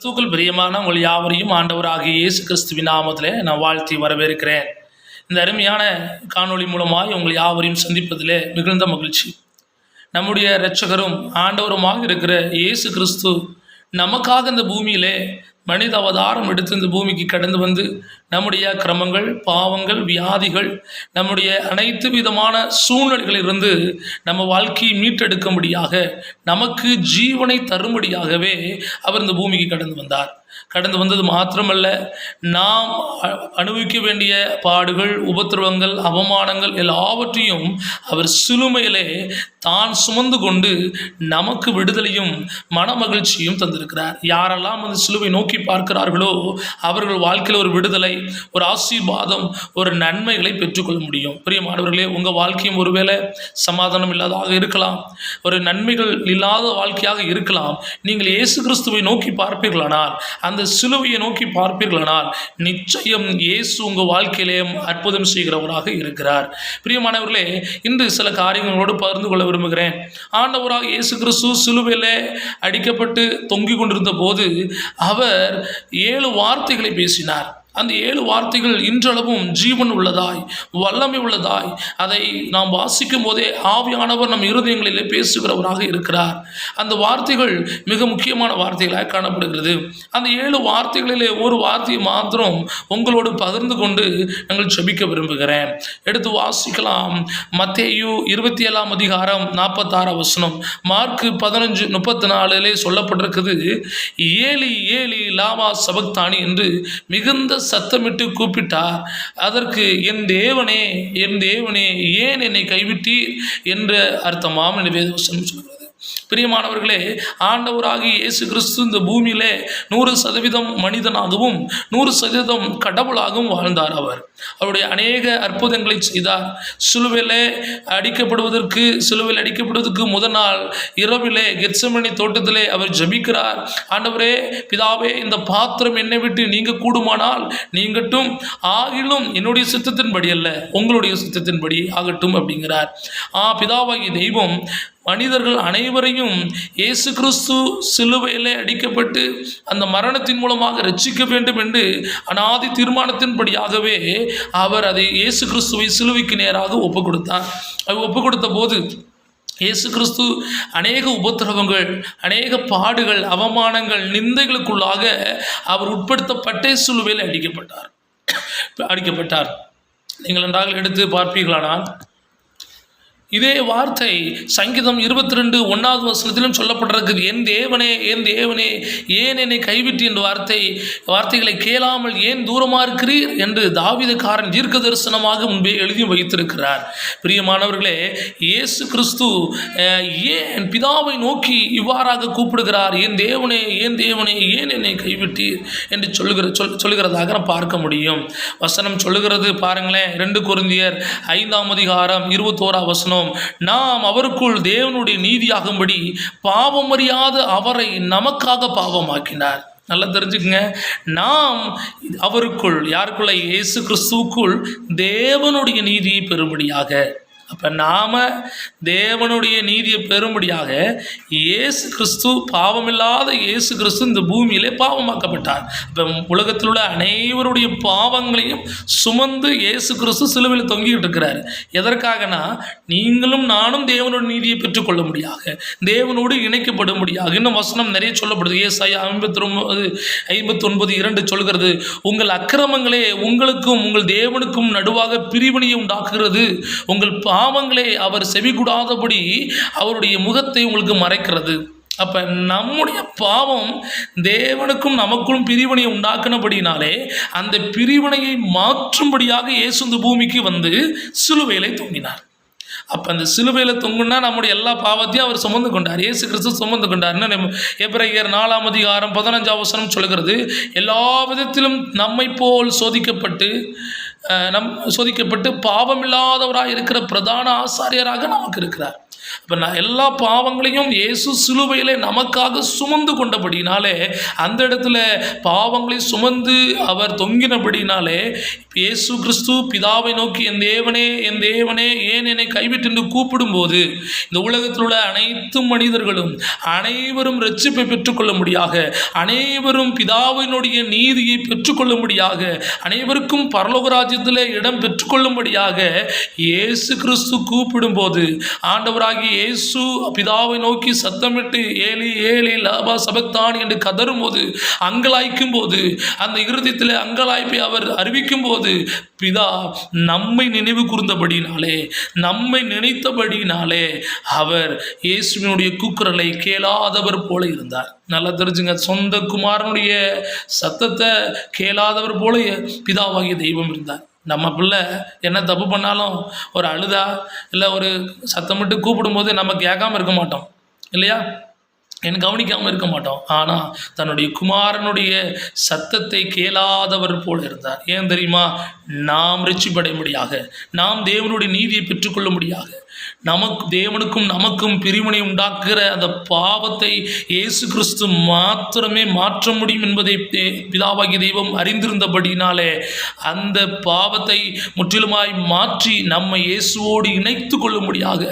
கிறிஸ்துக்கள் பிரியமான உங்கள் யாவரையும் ஆண்டவராகிய இயேசு கிறிஸ்துவின் நாமத்திலே நான் வாழ்த்தி வரவேற்கிறேன். இந்த அருமையான காணொளி மூலமாய் உங்கள் யாவரையும் சந்திப்பதிலே மிகுந்த மகிழ்ச்சி. நம்முடைய இரட்சகரும் ஆண்டவருமாக இருக்கிற இயேசு கிறிஸ்து நமக்காக இந்த பூமியிலே மனித அவதாரம் எடுத்து இந்த பூமிக்கு கடந்து வந்து நம்முடைய கிரமங்கள் பாவங்கள் வியாதிகள் நம்முடைய அனைத்து விதமான சூழ்நிலைகளிலிருந்து நம்ம வாழ்க்கையை மீட்டெடுக்கும்படியாக நமக்கு ஜீவனை தரும்படியாகவே அவர் இந்த பூமிக்கு கடந்து வந்தார். கடந்து வந்தது மாத்திரமல்ல. நாம் அனுபவிக்க வேண்டிய பாடுகள் உபத்திரவங்கள் அவமானங்கள் எல்லாவற்றையும் அவர் சிலுமையிலே தான் சுமந்து கொண்டு நமக்கு விடுதலையும் மனமகிழ்ச்சியும் தந்திருக்கிறார். யாரெல்லாம் அந்த சிலுவை நோக்கி பார்க்கிறார்களோ அவர்கள் வாழ்க்கையில் ஒரு விடுதலை ஒரு ஆசீர்வாதம் ஒரு நன்மைகளை பெற்றுக்கொள்ள முடியும். பிரியமானவர்களே உங்கள் வாழ்க்கையும் ஒருவேளை சமாதானம் இல்லாததாக இருக்கலாம். ஒரு நன்மைகள் இல்லாத வாழ்க்கையாக இருக்கலாம். நீங்கள் இயேசு கிறிஸ்துவை நோக்கி பார்ப்பீர்களானால் அந்த அந்த சிலுவையை நோக்கி பார்ப்பீர்களானால் நிச்சயம் இயேசு உங்கள் வாழ்க்கையிலே அற்புதம் செய்கிறவராக இருக்கிறார். பிரியமானவர்களே இன்று சில காரியங்களோடு பகிர்ந்து கொள்ள விரும்புகிறேன். ஆண்டவராக இயேசு கிறிஸ்து சிலுவையிலே அடிக்கப்பட்டு தொங்கிக் கொண்டிருந்த போது அவர் ஏழு வார்த்தைகளை பேசினார். அந்த ஏழு வார்த்தைகள் இன்றளவும் ஜீவன் உள்ளதாய் வல்லமை உள்ளதாய். அதை நாம் வாசிக்கும் போதே ஆவியானவர் நம் இருதயங்களிலே பேசுகிறவராக இருக்கிறார். அந்த வார்த்தைகள் மிக முக்கியமான வார்த்தைகளாக காணப்படுகிறது. அந்த ஏழு வார்த்தைகளிலே ஒரு வார்த்தையை மாத்திரம் உங்களோடு பகிர்ந்து கொண்டு நாங்கள் செபிக்க விரும்புகிறேன். எடுத்து வாசிக்கலாம். மத்தேயு இருபத்தி ஏழாம் அதிகாரம் நாற்பத்தாறு வசனம். மார்க்கு பதினஞ்சு முப்பத்தி நாலுலே சொல்லப்பட்டிருக்குது ஏலி ஏலி லாமா சபக்தானி என்று மிகுந்த சத்தமிட்டு கூப்பிட்டார் அதற்கு என் தேவனே என் தேவனே ஏன் என்னை கைவிட்டீர்? என்ற அர்த்தமாம். என்று வேதவசனம் சொல்கிறது பிரியமானவர்களே ஆண்டவராகி இயேசு கிறிஸ்து இந்த பூமியிலே நூறு சதவீதம் மனிதனாகவும் நூறு சதவீதம் கடவுளாகவும் வாழ்ந்தார் அவர். அவருடைய அநேக அற்புதங்களை செய்தார். சிலுவையிலே அடிக்கப்படுவதற்கு சிலுவையில் அடிக்கப்படுவதற்கு முதல் நாள் இரவிலே கெட்சமணி தோட்டத்திலே அவர் ஜெபிக்கிறார். ஆண்டவரே பிதாவே இந்த பாத்திரம் என்னை விட்டு நீங்க கூடுமானால் நீங்கட்டும் ஆகிலும் என்னுடைய சித்தத்தின்படி அல்ல உங்களுடைய சித்தத்தின்படி ஆகட்டும் அப்படிங்கிறார். ஆ பிதாவாகிய தெய்வம் மனிதர்கள் அனைவரையும் இயேசு கிறிஸ்து சிலுவையிலே அடிக்கப்பட்டு அந்த மரணத்தின் மூலமாக ரட்சிக்க வேண்டும் என்று அனாதி தீர்மானத்தின்படியாகவே அவர் அதை இயேசு கிறிஸ்துவை சிலுவைக்கு நேராக ஒப்பு கொடுத்தார் அது ஒப்பு கொடுத்த போது இயேசு கிறிஸ்து அநேக உபத்திரவங்கள் அநேக பாடுகள் அவமானங்கள் நிந்தைகளுக்குள்ளாக அவர் உட்படுத்தப்பட்டே சிலுவையில் அடிக்கப்பட்டார். அடிக்கப்பட்டார். நீங்கள் நன்றாக எடுத்து பார்ப்பீர்களானால் இதே வார்த்தை சங்கீதம் இருபத்தி ரெண்டு ஒன்றாவது வசனத்திலும் சொல்லப்பட்டிருக்குது என் தேவனே என் தேவனே ஏன் என்னை கைவிட்டு என்ற வார்த்தை வார்த்தைகளை கேளாமல் ஏன் தூரமாக இருக்கிறீர் என்று தாவிதக்காரன் தீர்க்க தரிசனமாக முன்பே எழுதி வைத்திருக்கிறார். பிரியமானவர்களே இயேசு கிறிஸ்து ஏன் பிதாவை நோக்கி இவ்வாறாக கூப்பிடுகிறார்? என் தேவனே என் தேவனே ஏன் என்னை கைவிட்டீர்? என்று சொல்லுகிற சொல் சொல்லுகிறதாக நாம் பார்க்க முடியும். வசனம் சொல்லுகிறது பாருங்களேன். ரெண்டு குருந்தியர் ஐந்தாம் அதிகாரம் இருபத்தோரா வசனம். நாம் அவருக்குள் தேவனுடைய நீதியாகும்படி பாவம் அறியாத அவரை நமக்காக பாவமாக்கினார். நல்லா தெரிஞ்சுக்கங்க. நாம் அவருக்குள் யாருக்குள்ள? இயேசு கிறிஸ்துவுக்குள் தேவனுடைய நீதியை பெறும்படியாக. அப்போ நாம் தேவனுடைய நீதியை பெறும்படியாக இயேசு கிறிஸ்து பாவமில்லாத இயேசு கிறிஸ்து இந்த பூமியிலே பாவமாக்கப்பட்டார். இப்போ உலகத்தில் உள்ள அனைவருடைய பாவங்களையும் சுமந்து இயேசு கிறிஸ்து சிலுவையில் தொங்கிக்கிட்டு இருக்கிறார். எதற்காகனா? நீங்களும் நானும் தேவனோட நீதியை பெற்றுக்கொள்ள முடியாக தேவனோடு இணைக்கப்படும்படியாக. இன்னும் வசனம் நிறைய சொல்லப்படுது. ஏசாய் ஐம்பத்தி ஒன்பது ஐம்பத்தி ஒன்பது இரண்டு சொல்கிறது உங்கள் அக்கிரமங்களே உங்களுக்கும் உங்கள் தேவனுக்கும் நடுவாக பிரிவினையை உண்டாக்குகிறது. உங்கள் பாவங்களை அவர் செவிகூடாதபடி அவருடைய முகத்தை உங்களுக்கு மறைக்கிறது. அப்போ நம்முடைய பாவம் தேவனுக்கும் நமக்கும் பிரிவினையை உண்டாக்கினபடினாலே அந்த பிரிவினையை மாற்றும்படியாக இயேசு இந்த பூமிக்கு வந்து சிலுவையிலே தொங்கினார். அப்போ அந்த சிலுவையில் தொங்குனா நம்முடைய எல்லா பாவத்தையும் அவர் சுமந்து கொண்டார். ஏசு கிறிஸ்து சுமந்து கொண்டார்னு எப்ரையர் நாலாம் அதிகாரம் பதினஞ்சாம் சொல்கிறது எல்லா விதத்திலும் நம்மை போல் சோதிக்கப்பட்டு நம் சோதிக்கப்பட்டு பாவமில்லாதவராக இருக்கிற பிரதான ஆசாரியராக நமக்கு இருக்கிறார். இப்போ நான் எல்லா பாவங்களையும் இயேசு சிலுவையிலே நமக்காக சுமந்து கொண்டபடினாலே அந்த இடத்துல பாவங்களை சுமந்து அவர் தொங்கினபடினாலே இயேசு கிறிஸ்து பிதாவை நோக்கி என் தேவனே என் தேவனே ஏன் என்னை கைவிட்டு என்று கூப்பிடும்போது இந்த உலகத்தில் உள்ள அனைத்து மனிதர்களும் அனைவரும் ரட்சிப்பை பெற்றுக்கொள்ளும்படியாக அனைவரும் பிதாவினுடைய நீதியை பெற்றுக்கொள்ளும்படியாக அனைவருக்கும் பரலோக ராஜ்யத்தில் இடம் பெற்றுக்கொள்ளும்படியாக இயேசு கிறிஸ்து கூப்பிடும்போது ஆண்டவராகி இயேசு பிதாவை நோக்கி சத்தமிட்டு ஏலி ஏலி லாபா சபக்தான் என்று கதறும்போது அங்கலாய்க்கும் போது அந்த இறுதியத்தில் அங்கலாய்ப்பை அவர் அறிவிக்கும் போது பிதா நம்மை நினைவு கூர்ந்தபடினாலே நம்மை நினைத்தபடினாலே அவர் இயேசுவினுடைய கூக்குரலை கேளாதவர் போல இருந்தார். நல்லா தெரிஞ்சுங்க சொந்த குமாரனுடைய சத்தத்தை கேளாதவர் போல பிதாவாகிய தெய்வம் இருந்தார். நம்ம பிள்ளை என்ன தப்பு பண்ணாலும் ஒரு அழுதா இல்லை ஒரு சத்தமிட்டு கூப்பிடும்போது நம்ம கேட்காம இருக்க மாட்டோம். இல்லையா? என் கவனிக்காமல் இருக்க மாட்டோம். ஆனால் தன்னுடைய குமாரனுடைய சத்தத்தை கேளாதவர் போல் இருந்தார். ஏன் தெரியுமா? நாம் ரிச்சிப்படையும்படியாக நாம் தேவனுடைய நீதியை பெற்றுக்கொள்ளும்படியாக நமக்கு தேவனுக்கும் நமக்கும் பிரிவினை உண்டாக்குகிற அந்த பாவத்தை இயேசு கிறிஸ்து மாத்திரமே மாற்ற முடியும் என்பதை பிதாவாகி பிதாவாகிய தெய்வம் அறிந்திருந்தபடினாலே அந்த பாவத்தை முற்றிலுமாய் மாற்றி நம்மை இயேசுவோடு இணைத்து கொள்ளும்படியாக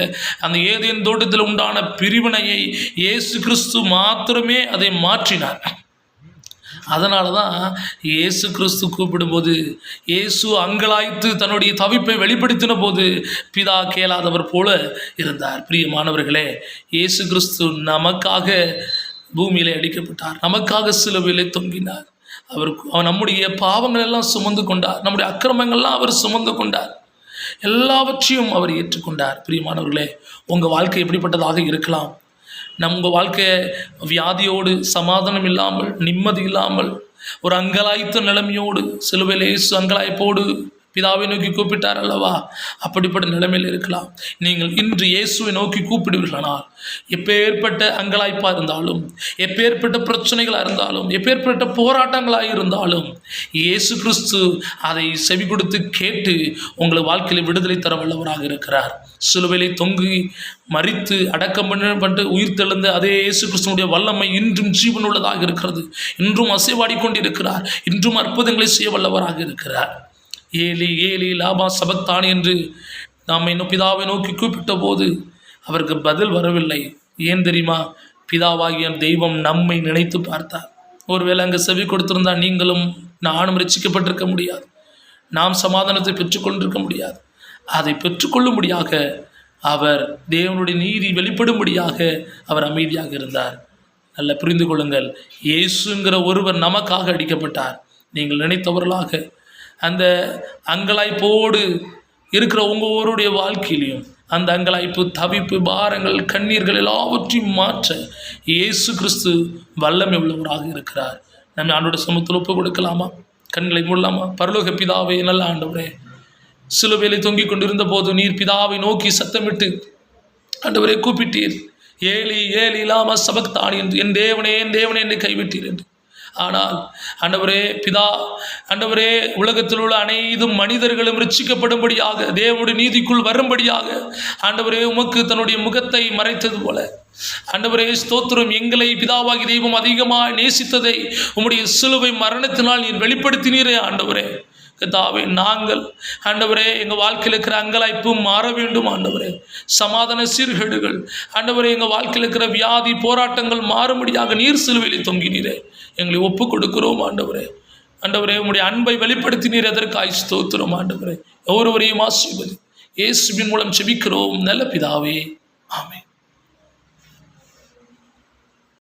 அந்த ஏதேன் தோட்டத்தில் உண்டான பிரிவினையை இயேசு கிறிஸ்து மாத்திரமே அதை மாற்றினார். அதனால தான் இயேசு கிறிஸ்து கூப்பிடும்போது இயேசு அங்கலாய்த்து தன்னுடைய தவிப்பை வெளிப்படுத்தின போது பிதா கேளாதவர் போல இருந்தார். பிரியமானவர்களே இயேசு கிறிஸ்து நமக்காக பூமியிலே அடிக்கப்பட்டார். நமக்காக சிலுவையிலே தொங்கினார். அவர் அவர் நம்முடைய பாவங்கள் எல்லாம் சுமந்து கொண்டார். நம்முடைய அக்கிரமங்கள்லாம் அவர் சுமந்து கொண்டார். எல்லாவற்றையும் அவர் ஏற்றுக்கொண்டார். பிரியமானவர்களே உங்கள் வாழ்க்கை எப்படிப்பட்டதாக இருக்கலாம்? நம்ம வாழ்க்கை வியாதியோடு சமாதானம் இல்லாமல் நிம்மதி இல்லாமல் ஒரு அங்கலாய்த்த நிலைமையோடு சிலுவையில் இயேசு அங்கலாய்ப்போடு பிதாவை நோக்கி கூப்பிட்டார் அல்லவா? அப்படிப்பட்ட நிலைமையில் இருக்கலாம். நீங்கள் இன்று இயேசுவை நோக்கி கூப்பிடுவீர்களானால் எப்பேற்பட்ட அங்கலாய்ப்பாக இருந்தாலும் எப்பேற்பட்ட பிரச்சனைகளாக இருந்தாலும் எப்பேற்பட்ட போராட்டங்களாக இருந்தாலும் இயேசு கிறிஸ்து அதை செவி கொடுத்து கேட்டு உங்கள் வாழ்க்கையில் விடுதலை தர வல்லவராக இருக்கிறார். சிலுவையிலே தொங்கி மறித்து அடக்கம் பண்ணப்பட்டு உயிர் தெழுந்த அதே இயேசு கிறிஸ்துவனுடைய வல்லமை இன்றும் ஜீவனுள்ளதாக இருக்கிறது. இன்றும் அசைவாடி கொண்டிருக்கிறார். இன்றும் அற்புதங்களை செய்ய வல்லவராக இருக்கிறார். ஏலி ஏலி லாபா சபத்தான் என்று நாம் இன்னும் பிதாவை நோக்கி கூப்பிட்ட போது அவருக்கு பதில் வரவில்லை. ஏன் தெரியுமா? பிதாவாகிய தெய்வம் நம்மை நினைத்து பார்த்தார். ஒருவேளை அங்கே செவி கொடுத்திருந்தால் நீங்களும் நானும் ரசிக்கப்பட்டிருக்க முடியாது. நாம் சமாதானத்தை பெற்றுக்கொண்டிருக்க முடியாது. அதை பெற்றுக்கொள்ளும்படியாக அவர் தேவனுடைய நீதி வெளிப்படும்படியாக அவர் அமைதியாக இருந்தார். நல்ல புரிந்து கொள்ளுங்கள். இயேசுங்கிற ஒருவர் நமக்காக அடிக்கப்பட்டார். நீங்கள் நினைத்தவர்களாக அந்த அங்கலாய்ப்போடு இருக்கிற உங்கள் வாழ்க்கையிலையும் அந்த அங்கலாய்ப்பு தவிப்பு பாரங்கள் கண்ணீர்கள் எல்லாவற்றையும் மாற்ற இயேசு கிறிஸ்து வல்லமை உள்ளவராக இருக்கிறார். நம்ம ஆண்டோட சமூகத்தில் ஒப்பு கொடுக்கலாமா? கண்களை மூடலாமா? பரலோக பிதாவே நல்ல ஆண்டவரே சிலுவையிலே தொங்கிக் கொண்டிருந்த போது நீர் பிதாவை நோக்கி சத்தமிட்டு ஆண்டவரே கூப்பிட்டீர். ஏலி ஏலி இல்லாமல் சபக்தான் என்று என் தேவனே என் தேவனே என்று கைவிட்டீர் என்று. ஆனால் அண்டவரே பிதா அண்டவரே உலகத்தில் உள்ள அனைத்து மனிதர்களும் ரிச்சிக்கப்படும்படியாக தேவனுடைய நீதிக்குள் வரும்படியாக ஆண்டவரே உமக்கு தன்னுடைய முகத்தை மறைத்தது போல. அண்டவரே ஸ்தோத்திரம் எங்களை பிதாவாகி தெய்வம் அதிகமாக நேசித்ததை உம்முடைய சிலுவை மரணத்தினால் நீர் வெளிப்படுத்தினீரே ஆண்டவரே கத்தாவே நாங்கள் ஆண்டவரே எங்கள் வாழ்க்கையில் இருக்கிற அங்கலாய்ப்பு மாற வேண்டும் ஆண்டவரே. சமாதான சீர்கேடுகள் ஆண்டவரே எங்கள் வாழ்க்கையில் இருக்கிற வியாதி போராட்டங்கள் மாறும்படியாக நீர் சிலுவையில் தொங்கினீரே. எங்களை ஒப்பு கொடுக்கிறோம் ஆண்டவரே. ஆண்டவரே உங்களுடைய அன்பை வெளிப்படுத்தினீர் எதற்காய் ஸ்தோத்திரம் ஆண்டவரே. ஒவ்வொருவரையும் ஆசீர்வதி. இயேசுவின் மூலம் செபிக்கிறோம் நல்ல பிதாவே. ஆமே